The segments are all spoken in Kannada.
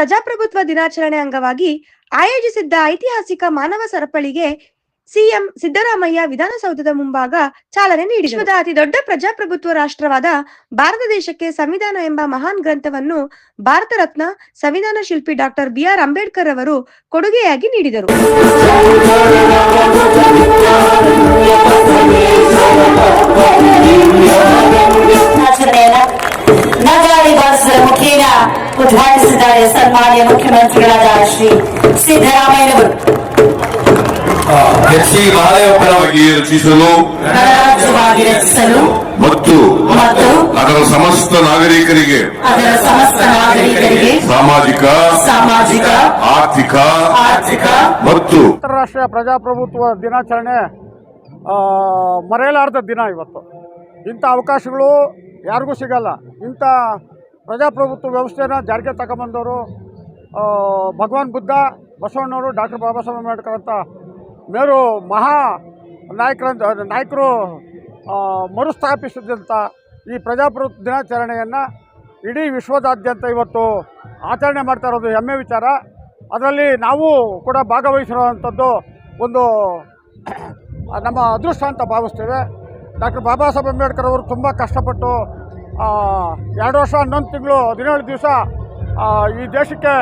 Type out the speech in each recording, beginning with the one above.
ಪ್ರಜಾಪ್ರಭುತ್ವ ದಿನಾಚರಣೆ ಅಂಗವಾಗಿ ಆಯೋಜಿಸಿದ್ದ ಐತಿಹಾಸಿಕ ಮಾನವ ಸರಪಳಿಗೆ ಸಿಎಂ ಸಿದ್ದರಾಮಯ್ಯ ವಿಧಾನಸೌಧದ ಮುಂಭಾಗ ಚಾಲನೆ ವಿಶ್ವದ ಅತಿ ದೊಡ್ಡ ಪ್ರಜಾಪ್ರಭುತ್ವ ರಾಷ್ಟ್ರವಾದ ಭಾರತ ದೇಶಕ್ಕೆ ಸಂವಿಧಾನ ಎಂಬ ಮಹಾನ್ ಗ್ರಂಥವನ್ನು ಭಾರತ ರತ್ನ ಸಂವಿಧಾನ ಶಿಲ್ಪಿ ಡಾಕ್ಟರ್ ಬಿ ಆರ್ ಅಂಬೇಡ್ಕರ್ ಅವರು ಕೊಡುಗೆಯಾಗಿ ನೀಡಿದರು. ಉದ್ಘಾಟಿಸಿದ್ದಾರೆ ಸನ್ಮಾನ್ಯ ಮುಖ್ಯಮಂತ್ರಿಗಳಾದ ಶ್ರೀ ಸಿದ್ದರಾಮಯ್ಯನವರು. ಹೆಚ್ಚಿ ಮಹಾದೇವಪ್ಪನವಾಗಿ ರಚಿಸಲು ಗಣರಾಜ್ಯವಾಗಿ ರಚಿಸಲು ಮತ್ತು ಮತ್ತು ಅದರ ಸಮಸ್ತ ನಾಗರಿಕರಿಗೆ ಅದರ ಸಮಸ್ತ ನಾಗರಿಕರಿಗೆ ಸಾಮಾಜಿಕ ಸಾಮಾಜಿಕ ಆರ್ಥಿಕ ಆರ್ಥಿಕ ಮತ್ತು ಅಂತಾರಾಷ್ಟ್ರೀಯ ಪ್ರಜಾಪ್ರಭುತ್ವ ದಿನಾಚರಣೆ ಆ, ಮರೆಯಲಾರದ ದಿನ ಇವತ್ತು. ಇಂಥ ಅವಕಾಶಗಳು ಯಾರಿಗೂ ಸಿಗಲ್ಲ. ಇಂಥ ಪ್ರಜಾಪ್ರಭುತ್ವ ವ್ಯವಸ್ಥೆನ ಜಾರಿಗೆ ತಗೊಂಬಂದವರು ಭಗವಾನ್ ಬುದ್ಧ, ಬಸವಣ್ಣವರು, ಡಾಕ್ಟರ್ ಬಾಬಾ ಸಾಹೇಬ್ ಅಂಬೇಡ್ಕರ್ ಅಂತ ಮೇರು ಮಹಾ ನಾಯಕರಂತ, ನಾಯಕರು ಮರುಸ್ಥಾಪಿಸಿದಂಥ ಈ ಪ್ರಜಾಪ್ರಭುತ್ವ ದಿನಾಚರಣೆಯನ್ನು ಇಡೀ ವಿಶ್ವದಾದ್ಯಂತ ಇವತ್ತು ಆಚರಣೆ ಮಾಡ್ತಾ ಇರೋದು ಹೆಮ್ಮೆ ವಿಚಾರ. ಅದರಲ್ಲಿ ನಾವು ಕೂಡ ಭಾಗವಹಿಸಿರುವಂಥದ್ದು ಒಂದು ನಮ್ಮ ಅದೃಷ್ಟ ಅಂತ ಭಾವಿಸ್ತೇವೆ. ಡಾಕ್ಟರ್ ಬಾಬಾ ಸಾಹೇಬ್ ಅಂಬೇಡ್ಕರ್ ಅವರು ತುಂಬ ಕಷ್ಟಪಟ್ಟು ಎರಡು ವರ್ಷ, ಹನ್ನೊಂದು ತಿಂಗಳು, ಹದಿನೇಳು ದಿವಸ ಈ ದೇಶಕ್ಕೆ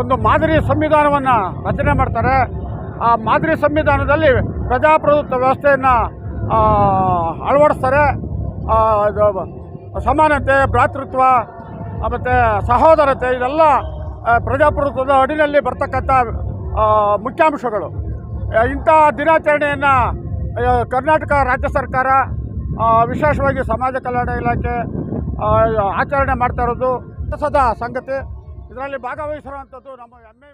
ಒಂದು ಮಾದರಿ ಸಂವಿಧಾನವನ್ನು ರಚನೆ ಮಾಡ್ತಾರೆ. ಆ ಮಾದರಿ ಸಂವಿಧಾನದಲ್ಲಿ ಪ್ರಜಾಪ್ರಭುತ್ವ ವ್ಯವಸ್ಥೆಯನ್ನು ಅಳವಡಿಸ್ತಾರೆ. ಸಮಾನತೆ, ಭ್ರಾತೃತ್ವ ಮತ್ತು ಸಹೋದರತೆ, ಇದೆಲ್ಲ ಪ್ರಜಾಪ್ರಭುತ್ವದ ಅಡಿನಲ್ಲಿ ಬರ್ತಕ್ಕಂಥ ಮುಖ್ಯಾಂಶಗಳು. ಇಂಥ ದಿನಾಚರಣೆಯನ್ನು ಕರ್ನಾಟಕ ರಾಜ್ಯ ಸರ್ಕಾರ ವಿಶೇಷವಾಗಿ ಸಮಾಜ ಕಲ್ಯಾಣ ಇಲಾಖೆ ಆಚರಣೆ ಮಾಡ್ತಾ ಇರೋದು ಸದಾ ಸಂಗತಿ. ಇದರಲ್ಲಿ ಭಾಗವಹಿಸಿರುವಂಥದ್ದು ನಮ್ಮ ಹೆಮ್ಮೆ